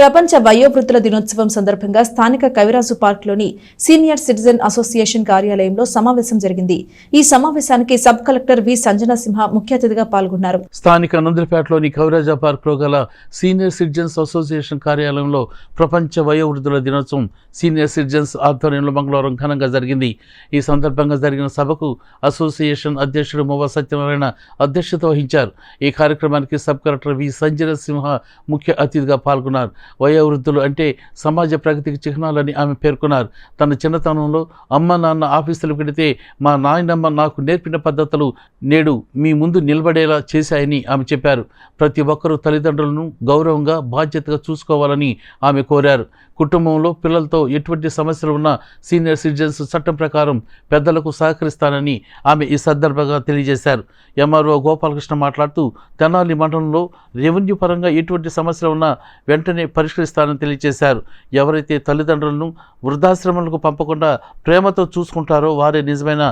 ప్రపంచ వయోవృద్ధుల దినోత్సవం సందర్భంగా స్థానిక కవిరాజు పార్క్లోని సీనియర్ సిటిజన్ అసోసియేషన్ కార్యాలయంలో సమావేశం జరిగింది. ఈ సమావేశానికి sub collector V. Sanjana Simha ముఖ్య అతిథిగా పాల్గొన్నారు. స్థానిక నందులపేటలోని కవిరాజా పార్క్లో గల సీనియర్ సిటిజన్స్ అసోసియేషన్ కార్యాలయంలో ప్రపంచ వయోవృద్ధుల దినోత్సవం సీనియర్ సిటిజన్స్ ఆధ్వర్యంలో మంగళవారం ఘనంగా జరిగింది. ఈ సందర్భంగా జరిగిన సభకు అసోసియేషన్ అధ్యక్షుడు మొవ సత్యనారాయణ అధ్యక్షత వహించారు. ఈ కార్యక్రమానికి sub collector V. Sanjana Simha ముఖ్య అతిథిగా పాల్గొన్నారు. వయోవృద్ధులు అంటే సమాజ ప్రగతికి చిహ్నాలని ఆమె పేర్కొన్నారు. తన చిన్నతనంలో అమ్మ నాన్న ఆఫీసులకు వెళితే మా నాయనమ్మ నాకు నేర్పిన పద్ధతులు నేడు మీ ముందు నిలబడేలా చేశాయని ఆమె చెప్పారు. ప్రతి ఒక్కరూ తల్లిదండ్రులను గౌరవంగా బాధ్యతగా చూసుకోవాలని ఆమె కోరారు. కుటుంబంలో పిల్లలతో ఎటువంటి సమస్యలు ఉన్నా సీనియర్ సిటిజన్స్ చట్టం ప్రకారం పెద్దలకు సహకరిస్తానని ఆమె ఈ సందర్భంగా తెలియజేశారు. ఎంఆర్ఓ గోపాలకృష్ణ మాట్లాడుతూ తెనాలి మండలంలో రెవెన్యూ పరంగా ఎటువంటి సమస్యలు ఉన్నా వెంటనే పరిష్కరిస్తానని తెలియజేశారు. ఎవరైతే తల్లిదండ్రులను వృద్ధాశ్రమాలకు పంపకుండా ప్రేమతో చూసుకుంటారో వారే నిజమైన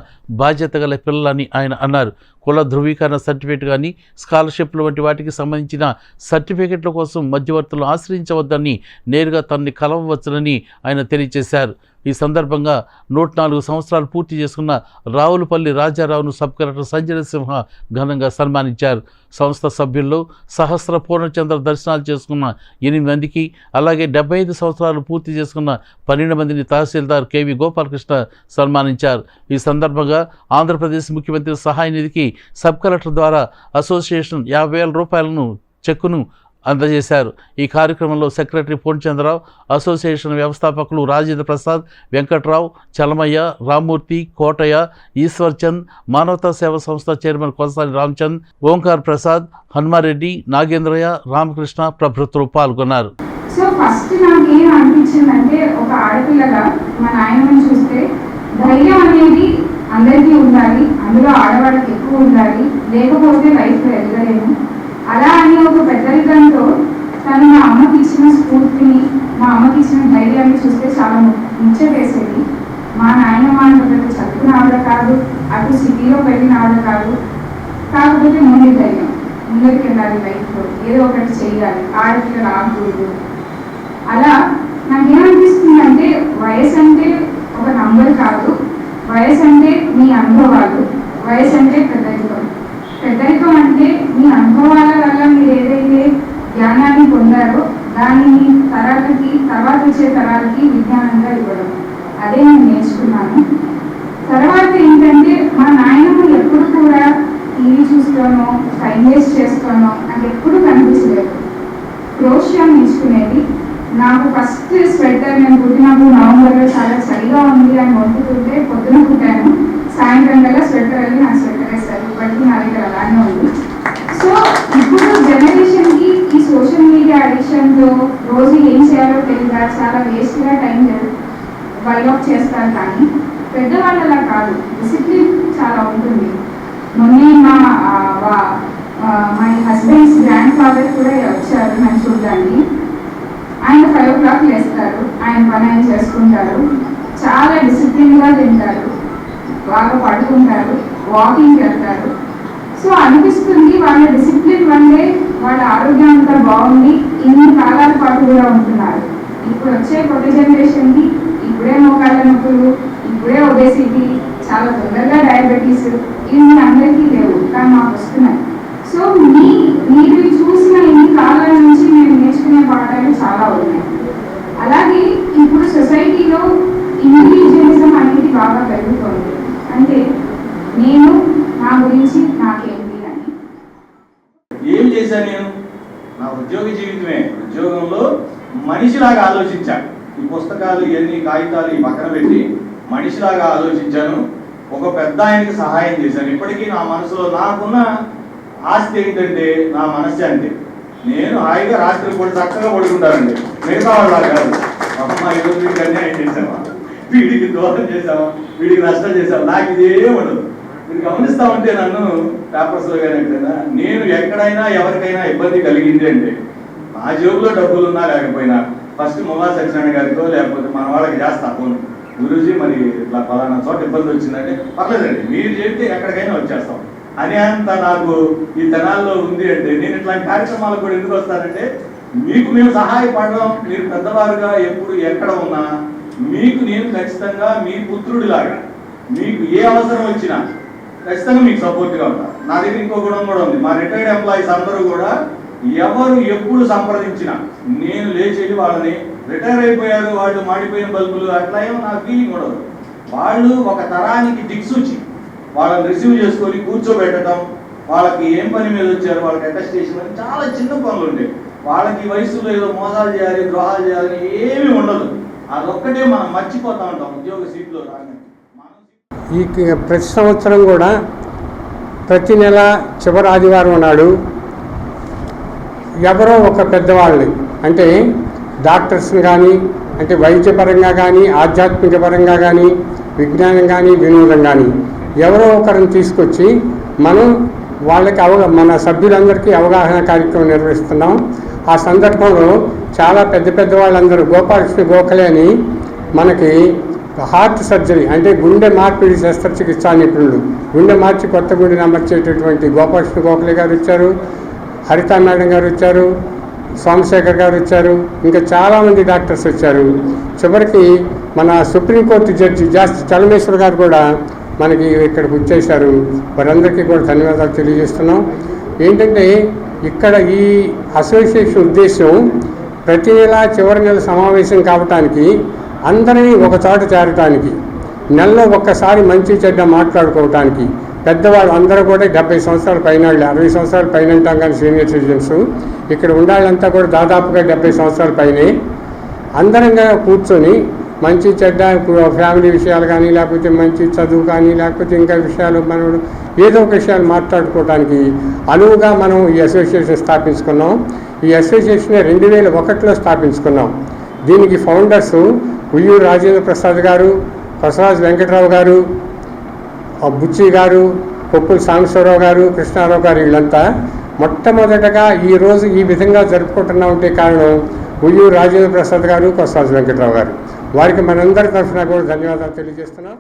బాధ్యత గల పిల్లలని ఆయన అన్నారు. కుల ధృవీకరణ సర్టిఫికేట్ కానీ స్కాలర్షిప్లు వంటి వాటికి సంబంధించిన సర్టిఫికెట్ల కోసం మధ్యవర్తులు ఆశ్రయించవద్దని నేరుగా తనని కలవవచ్చునని ఆయన తెలియజేశారు ఈ సందర్భంగా నూట నాలుగు సంవత్సరాలు పూర్తి చేసుకున్న రావులపల్లి రాజారావును సబ్ కలెక్టర్ సంజయ్ సింహ ఘనంగా సన్మానించారు. సంస్థ సభ్యుల్లో సహస్ర పూర్ణచంద్ర దర్శనాలు చేసుకున్న ఎనిమిది మందికి అలాగే డెబ్బై ఐదు సంవత్సరాలు పూర్తి చేసుకున్న పన్నెండు మందిని తహసీల్దార్ కేవి గోపాలకృష్ణ సన్మానించారు. ఈ సందర్భంగా ఆంధ్రప్రదేశ్ ముఖ్యమంత్రి సహాయ నిధికి సబ్ కలెక్టర్ ద్వారా అసోసియేషన్ యాభై వేల రూపాయలను చెక్కును అందజేశారు. ఈ కార్యక్రమంలో సెక్రటరీ పూర్ణచంద్రరావు అసోసియేషన్ వ్యవస్థాపకులు రాజేంద్ర ప్రసాద్ వెంకట్రావు చలమయ్య రామ్మూర్తి కోటయ్య ఈశ్వర్ చంద్ మానవతా సేవా సంస్థ చైర్మన్ కొనసాని రామచంద్ ఓంకార్ ప్రసాద్ హనుమారెడ్డి నాగేంద్రయ్య రామకృష్ణ ప్రభుత్వం పాల్గొన్నారు. సో ఫస్ట్ నాకు ఏం అనిపించిందంటే ఒక ఆడపిల్లగా మా నాయనమ్మని చూస్తే ధైర్యం అనేది అందరికీ ఉండాలి అందులో ఆడవాళ్ళకి ఎక్కువ ఉండాలి లేకపోతే లైఫ్లో ఎదగలేము అలా అని ఒక పెద్దరికంతో తను మా అమ్మకి ఇచ్చిన స్ఫూర్తిని మా అమ్మకి ఇచ్చిన ధైర్యాన్ని చూస్తే చాలా ము- ముచ్చటేసేది. మా నాయన అంటే చదువుకున్న ఆవిడ కాదు అటు సిటీలో పెరిగిన ఆవిడ కాదు. కాకపోతే ముందు ధైర్యం. ముందరికి వెళ్ళాలి లైఫ్లో ఏదో ఒకటి చేయాలి. ఆడపిల్ల రాకూడదు అలా నాకేమనిపిస్తుంది అంటే వయసు అంటే ఒక నంబర్ కాదు. వయసు అంటే మీ అనుభవాలు. వయసు అంటే పెద్దరికం. పెద్దరికం అంటే మీ అనుభవాల వల్ల మీరు ఏదైతే జ్ఞానాన్ని పొందారో దానిని తరాలకి తర్వాత వచ్చే తరాలకి విజ్ఞానంగా ఇవ్వడం. అదే నేను నేర్చుకున్నాను. తర్వాత ఏంటంటే మా నాయనమ్మ ఎప్పుడు కూడా టీవీ చూస్తానో టైం వేస్ట్ చేస్తానో నాకు ఎప్పుడు కనిపించలేదు. క్రోషియా నేర్చుకునేది. నాకు ఫస్ట్ స్వెటర్ నేను పుట్టినప్పుడు నవంబర్లో చాలా చలిగా ఉంది అని వండుతుంటే పొద్దున పుట్టాను సాయంత్రం కల్లా స్వెటర్ వెళ్ళి నా స్వెటర్ వేస్తారు ఇప్పటికీ నా దగ్గర అలానే ఉంది. అడిక్షన్తో రోజు ఏం చేయాలో తెలియక చాలా వేస్ట్గా టైం వైలాక్ చేస్తారు కానీ పెద్దవాళ్ళలా కాదు డిసిప్లిన్ చాలా ఉంటుంది. మొన్నే మా మై హస్బెండ్స్ గ్రాండ్ ఫాదర్ కూడా వచ్చారు నన్ను చూడడానికి ఆయన ఫైవ్ ఓ క్లాక్ లేస్తారు ఆయన పని ఆయన చేసుకుంటారు. చాలా డిసిప్లిన్గా తింటారు. బాగా పడుకుంటారు వాకింగ్ వెళ్తారు. సో అనిపిస్తుంది వాళ్ళ డిసిప్లిన్ వల్లే వాళ్ళ ఆరోగ్యం అంతా బాగుంది ఇన్ని కాలాల పాటు కూడా ఉంటున్నారు. ఇప్పుడు వచ్చే కొత్త జనరేషన్కి ఇప్పుడే మోకాళ్ళ నొప్పులు ఇప్పుడే ఒబేసిటీ చాలా తొందరగా డయాబెటీస్ ఇవి అందరికీ లేవు కానీ మాకు వస్తున్నాయి. సో మీ మీరు చూసిన ఇన్ని కాలాల నుంచి మేము నేర్చుకునే పాఠాలు చాలా ఉన్నాయి. అలాగే ఇప్పుడు సొసైటీలో ఇండివిజువలిజం అనేది బాగా పెరుగుతోంది అంటే నేను నా గురించి నాకేంటి అని చేశాను నేను. నా ఉద్యోగ జీవితమే. ఉద్యోగంలో మనిషిలాగా ఆలోచించాను. ఈ పుస్తకాలు ఇవన్నీ కాగితాలు ఈ పక్కన పెట్టి మనిషిలాగా ఆలోచించాను. ఒక పెద్ద ఆయనకి సహాయం చేశాను. ఇప్పటికీ నా మనసులో నాకున్న ఆస్తి ఏంటంటే నా మనశ్శాంతి నేను హాయిగా రాత్రి కూడా చక్కగా పడుకుంటానండి. మిగతా వాళ్ళు కాదు. అమ్మ ఈరోజు వీడికి అన్యాయం చేసావా వీడికి దూరం చేసావా వీడికి నష్టం చేసావా నాకు ఇదే ఉండదు. మీరు గమనిస్తా ఉంటే నన్ను పేపర్స్లో కానీ ఎక్కడైనా నేను ఎక్కడైనా ఎవరికైనా ఇబ్బంది కలిగింది అంటే నా జేబులో డబ్బులు ఉన్నా లేకపోయినా ఫస్ట్ ముల్లా సత్యనారాయణ గారితో లేకపోతే మన వాళ్ళకి చేస్తా ఫోన్. గురూజీ మరి ఇట్లా పలానా చోట ఇబ్బంది వచ్చిందంటే పర్లేదండి మీరు చెప్తే ఎక్కడికైనా వచ్చేస్తాం. అనే అంత నాకు ఈ తెనాల్లో ఉంది అంటే నేను ఇట్లాంటి కార్యక్రమాలకు కూడా ఎందుకు వస్తానంటే మీకు మేము సహాయపడడం మీరు పెద్దవారుగా ఎప్పుడు ఎక్కడ ఉన్నా మీకు నేను ఖచ్చితంగా మీ పుత్రుడిలాగా మీకు ఏ అవసరం వచ్చినా ఖచ్చితంగా మీకు సపోర్ట్గా ఉంటాను నా దగ్గర ఇంకో గుణం కూడా ఉంది. మా రిటైర్డ్ ఎంప్లాయీస్ అందరూ కూడా ఎవరు ఎప్పుడు సంప్రదించినా నేను లేచి వెళ్ళి వాళ్ళని రిటైర్ అయిపోయారు వాళ్ళు మాడిపోయిన బల్బులు అట్లా ఏమో నా ఫీలింగ్ ఉండదు. వాళ్ళు ఒక తరానికి దిక్సూచి. వాళ్ళని రిసీవ్ చేసుకొని కూర్చోబెట్టడం వాళ్ళకి ఏం పని మీద వచ్చారు వాళ్ళకి అటెస్టేషన్ అని చాలా చిన్న పనులు ఉండేవి. వాళ్ళకి వయసులో ఏదో మోసాలు చేయాలి ద్రోహాలు చేయాలని ఏమీ ఉండదు. అదొక్కటే మనం మర్చిపోతా ఉంటాం. ఉద్యోగ సీట్లో రాగానే. ఈ ప్రతి సంవత్సరం కూడా ప్రతి నెల చివరి ఆదివారం నాడు ఎవరో ఒక పెద్దవాళ్ళని అంటే డాక్టర్స్ని కానీ అంటే వైద్యపరంగా కానీ ఆధ్యాత్మిక పరంగా కానీ విజ్ఞానం కానీ వినోదం కానీ ఎవరో ఒకరిని తీసుకొచ్చి మనం వాళ్ళకి అవగా మన సభ్యులందరికీ అవగాహన కార్యక్రమం నిర్వహిస్తున్నాం. ఆ సందర్భంలో చాలా పెద్ద పెద్ద వాళ్ళందరూ గోపాలకృష్ణ గోఖలే అని మనకి హార్ట్ సర్జరీ అంటే గుండె మార్పిడి శస్త్రచికిత్సా నిపుణులు గుండె మార్చి కొత్త గుండెని అమర్చేటటువంటి గోపాలకృష్ణ గోఖలే గారు వచ్చారు హరిత మేడం గారు వచ్చారు సోమశేఖర్ గారు వచ్చారు ఇంకా చాలామంది డాక్టర్స్ వచ్చారు. చివరికి మన సుప్రీంకోర్టు జడ్జి జాస్తి చలమేశ్వర్ గారు కూడా మనకి ఇక్కడికి వచ్చేసారు వారందరికీ కూడా ధన్యవాదాలు తెలియజేస్తున్నాం. ఏంటంటే ఇక్కడ ఈ అసోసియేషన్ ఉద్దేశం ప్రతి నెల చివరి నెల సమావేశం కావటానికి అందరినీ ఒక చోట చేరటానికి నెలలో ఒక్కసారి మంచి చెడ్డ మాట్లాడుకోవటానికి పెద్దవాళ్ళు అందరూ కూడా డెబ్బై సంవత్సరాల పైన వాళ్ళు, అరవై సంవత్సరాల పైన ఉంటాం కానీ సీనియర్ సిటిజన్స్. ఇక్కడ ఉండాలంతా కూడా దాదాపుగా డెబ్బై సంవత్సరాల పైనే. అందరంగా కూర్చొని మంచి చెడ్డ ఫ్యామిలీ విషయాలు కానీ లేకపోతే మంచి చదువు కానీ లేకపోతే ఇంకా విషయాలు మనం ఏదో ఒక విషయాలు మాట్లాడుకోవడానికి అనువుగా మనం ఈ అసోసియేషన్ స్థాపించుకున్నాం. ఈ అసోసియేషన్ రెండు వేల ఒకటిలో స్థాపించుకున్నాం. దీనికి ఫౌండర్స్ ఉయ్యూరు రాజేంద్ర ప్రసాద్ గారు బసవరాజు వెంకట్రావు గారు ఆ బుచ్చి గారు కొప్పుల సాంబశ్వరరావు గారు కృష్ణారావు గారు వీళ్ళంతా మొట్టమొదటగా ఈ రోజు ఈ విధంగా జరుపుకుంటున్నా ఉంటే కారణం ఉయ్యూరు రాజేంద్ర ప్రసాద్ గారు కొసరాజు వెంకట్రావు గారు. వారికి మనందరి తరఫున కూడా ధన్యవాదాలు తెలియజేస్తున్నాం.